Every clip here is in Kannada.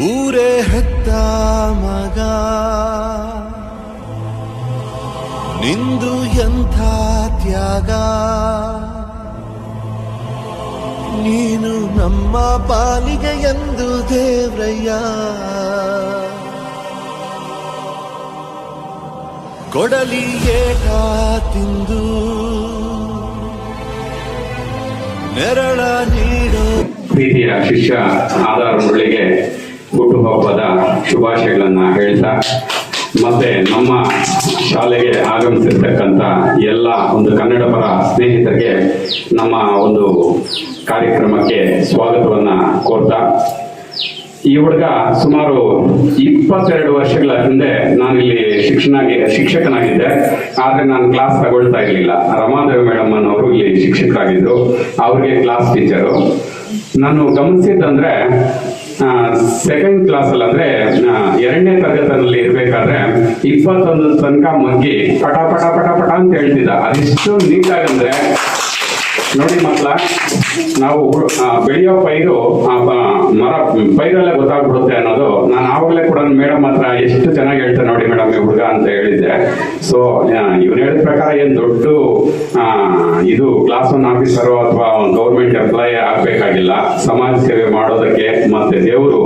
ಊರೇ ಹತ್ತ ಮಗ. ನಿಂದು ಎಂಥ ತ್ಯಾಗ? ನೀನು ನಮ್ಮ ಪಾಲಿಗೆ ಎಂದು ದೇವ್ರಯ್ಯ. ಕೊಡಲಿ ಏಟ ತಿಂದು. ನೆರಳ ನೀಡು. ಪ್ರೀತಿಯ ಶಿಷ್ಯ ಆಧಾರ ಹುಟ್ಟುಹಬ್ಬದ ಶುಭಾಶಯಗಳನ್ನ ಹೇಳ್ತಾ ಮತ್ತೆ ನಮ್ಮ ಶಾಲೆಗೆ ಆಗಮಿಸಿರ್ತಕ್ಕಂಥ ಎಲ್ಲ ಒಂದು ಕನ್ನಡ ಪರ ಸ್ನೇಹಿತರಿಗೆ ನಮ್ಮ ಒಂದು ಕಾರ್ಯಕ್ರಮಕ್ಕೆ ಸ್ವಾಗತವನ್ನ ಕೋರ್ತಾ. ಈ ಹುಡುಗ ಸುಮಾರು ಇಪ್ಪತ್ತೆರಡು ವರ್ಷಗಳ ಹಿಂದೆ ನಾನು ಇಲ್ಲಿ ಶಿಕ್ಷಣಾಗಿ, ಶಿಕ್ಷಕನಾಗಿದ್ದೆ. ಆದ್ರೆ ನಾನು ಕ್ಲಾಸ್ ತಗೊಳ್ತಾ ಇರಲಿಲ್ಲ. ರಮಾದೇವಿ ಮೇಡಮ್ ಅನ್ನೋರು ಇಲ್ಲಿ ಶಿಕ್ಷಕರಾಗಿದ್ರು ಅವ್ರಿಗೆ ಕ್ಲಾಸ್ ಟೀಚರು ನಾನು ಗಮನಿಸಿದ್ದಂದ್ರೆ ಸೆಕೆಂಡ್ ಕ್ಲಾಸ್ ಅಲ್ಲಿ ಅಂದ್ರೆ ಎರಡನೇ ತರಗತಿಯಲ್ಲಿ ಇರ್ಬೇಕಾದ್ರೆ ಇಪ್ಪತ್ತೊಂದು ತನಕ ಮಗ್ಗಿ ಪಟ ಪಟ ಪಟ ಪಟ ಅಂತ ಹೇಳ್ತಿದ್ದ. ಅದೆಷ್ಟು ನೀಟಾಗಂದ್ರೆ, ನೋಡಿ ಮಕ್ಕಳ, ನಾವು ಬೆಳೆಯೋ ಪೈರು ಮರ, ಪೈರಲ್ಲೇ ಗೊತ್ತಾಗ್ಬಿಡುತ್ತೆ ಅನ್ನೋದು. ನಾನು ಆವಾಗಲೇ ಕೂಡ ಮೇಡಮ್ ಹತ್ರ ಎಷ್ಟು ಚೆನ್ನಾಗಿ ಹೇಳ್ತಾರೆ ನೋಡಿ ಮೇಡಮ್ ಈ ಹುಡುಗ ಅಂತ ಹೇಳಿದ್ದೆ. ಸೊ ಇವ್ನು ಹೇಳಿದ ಪ್ರಕಾರ ಏನು ದೊಡ್ಡ ಇದು ಕ್ಲಾಸ್ ಒನ್ ಆಫೀಸರು ಅಥವಾ ಗೌರ್ಮೆಂಟ್ ಎಂಪ್ಲಾಯಿ ಆಗಬೇಕಾಗಿಲ್ಲ. ಸಮಾಜ ಸೇವೆ ಮಾಡೋದಕ್ಕೆ ಮತ್ತೆ ದೇವರು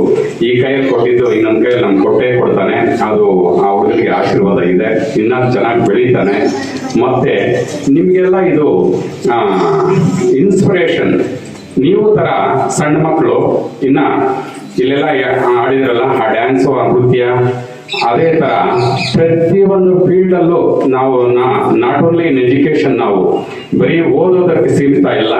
ಈ ಕೈಯಲ್ಲಿ ಕೊಟ್ಟಿದ್ದು ಇನ್ನೊಂದು ಕೈಯಲ್ಲಿ ನಮ್ಗೆ ಕೊಟ್ಟೇ ಕೊಡ್ತಾನೆ. ಅದು ಆ ಹುಡುಗರಿಗೆ ಆಶೀರ್ವಾದ ಇದೆ. ಇನ್ನ ಚೆನ್ನಾಗಿ ಬೆಳೀತಾನೆ. ಮತ್ತೆ ನಿಮಗೆಲ್ಲ ಇದು ಇನ್ಸ್ಪಿರೇಷನ್ ನೀವು ತರ ಸಣ್ಣ ಮಕ್ಕಳು ಇನ್ನ ಇಲ್ಲೆಲ್ಲ ಆಡಿದ್ರಲ್ಲ ಆ ಡ್ಯಾನ್ಸು ಆ ನೃತ್ಯ ಅದೇ ತರ ಪ್ರತಿಯೊಂದು ಫೀಲ್ಡ್ ಅಲ್ಲೂ ನಾವು ನಾಟ್ ಓನ್ಲಿ ಇನ್ ಎಜುಕೇಶನ್ ನಾವು, ಬರೀ ಓದೋದಕ್ಕೆ ಸೀಮಿತ ಇಲ್ಲ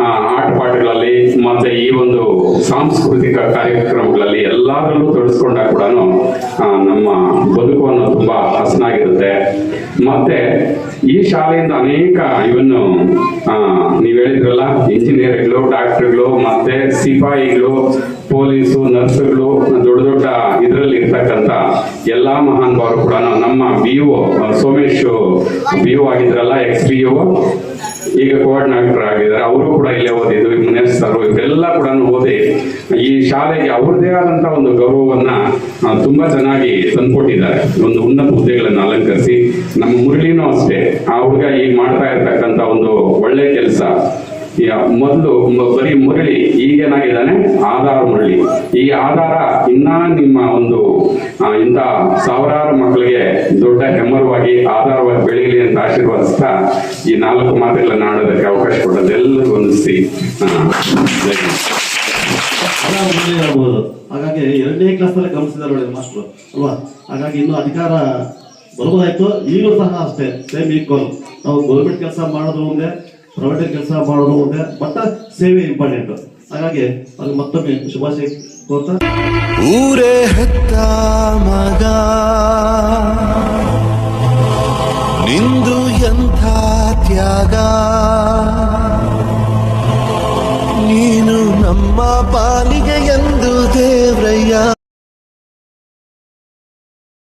ಆಟ ಪಾಠಗಳಲ್ಲಿ ಮತ್ತೆ ಈ ಒಂದು ಸಾಂಸ್ಕೃತಿಕ ಕಾರ್ಯಕ್ರಮಗಳಲ್ಲಿ ಎಲ್ಲದರಲ್ಲೂ ತೊಡಸ್ಕೊಂಡಾಗ ಕೂಡ ನಮ್ಮ ಬದುಕನ್ನು ತುಂಬಾ ಹಸನಾಗಿರುತ್ತೆ. ಮತ್ತೆ ಈ ಶಾಲೆಯಿಂದ ಅನೇಕ ಇವನ್ನು ನೀವ್ ಹೇಳಿದ್ರಲ್ಲ, ಇಂಜಿನಿಯರ್ಗಳು, ಡಾಕ್ಟರ್ಗಳು, ಮತ್ತೆ ಸಿಪಾಯಿಗಳು, ಪೊಲೀಸು, ನರ್ಸ್ಗಳು, ದೊಡ್ಡ ದೊಡ್ಡ ಇದರಲ್ಲಿ ಇರ್ತಕ್ಕಂಥ ಎಲ್ಲಾ ಮಹಾನ್ ಭಾವರು ಕೂಡ ನಮ್ಮ ಬಿ ಸೋಮೇಶ್ ಬಿ ಆಗಿದ್ರಲ್ಲ, ಎಕ್ಸ್ ಬಿ ಈಗ ಕೋಆರ್ಡಿನೇಟರ್ ಆಗಿದ್ದಾರೆ, ಅವರು ಕೂಡ ಇಲ್ಲೇ ಓದಿದ್ದು ಸರ್ ಇವರೆಲ್ಲ ಕೂಡ ಓದಿ, ಈ ಶಾಲೆಗೆ ಅವ್ರದೇ ಆದಂತಹ ಒಂದು ಗೌರವವನ್ನ ತುಂಬಾ ಚೆನ್ನಾಗಿ ತಂದ್ಕೊಟ್ಟಿದ್ದಾರೆ. ಒಂದು ಉನ್ನತ ಹುದ್ದೆಗಳನ್ನ ಅಲಂಕರಿಸಿ, ನಮ್ಮ ಮುರಳಿನೂ ಅಷ್ಟೇ, ಆ ಹುಡುಗ ಈಗ ಮಾಡ್ತಾ ಇರ್ತಕ್ಕಂತ ಒಂದು ಒಳ್ಳೆ ಕೆಲಸ. ಮೊದಲು ಬರೀ ಮುರಳಿ, ಈಗೇನಾಗಿದ್ದಾನೆ? ಆಧಾರ ಮುರಳಿ. ಈ ಆಧಾರ ಇನ್ನ ನಿಮ್ಮ ಒಂದು ಇಂಥ ಸಾವಿರಾರು ಮಕ್ಕಳಿಗೆ ದೊಡ್ಡ ಹೆಮ್ಮರವಾಗಿ, ಆಧಾರವಾಗಿ ಬೆಳೆಯಲಿ ಅಂತ ಆಶೀರ್ವಾದಿಸ್ತಾ ಈ ನಾಲ್ಕು ಮಾತುಗಳನ್ನ ಆಡೋದಕ್ಕೆ ಅವಕಾಶ ಕೊಡೋದು ಎಲ್ಲರಿಗೂ ಹೊಂದಿಸಿ ಅದಾದ್ಮೇಲೆ ಹೇಳ್ಬೋದು ಹಾಗಾಗಿ ಎರಡನೇ ಕ್ಲಾಸ್ ಅಲ್ಲಿ ಗಮನಿಸಿದ್ದಾರೆ ಮಾಸ್ಟರ್, ಅಲ್ವಾ? ಹಾಗಾಗಿ ಇನ್ನು ಅಧಿಕಾರ ಬರಬಹುದಾಯ್ತು ಈಗಲೂ ಸಹ ಅಷ್ಟೇ ಸೇಮ್ ಈಕ್ವಲ್ ನಾವು ಗೌರ್ಮೆಂಟ್ ಕೆಲಸ ಮಾಡೋದು ಒಂದೇ ಪ್ರೈವೇಟ್ ಕೆಲಸ ಮಾಡೋದು ಒಂದೇ ಬಟ್ ಸೇವೆ ಇಂಪಾರ್ಟೆಂಟ್ ಹಾಗಾಗಿ ಅದು ಮತ್ತೊಮ್ಮೆ ಶುಭಾಶಯ ಊರೇ ಹೆತ್ತ ಮಗ. ನಿಂದು ಎಂಥ ತ್ಯಾಗ? ನೀನು ನಮ್ಮ ಪಾಲಿಗೆ ಎಂದು ದೇವ್ರಯ್ಯ.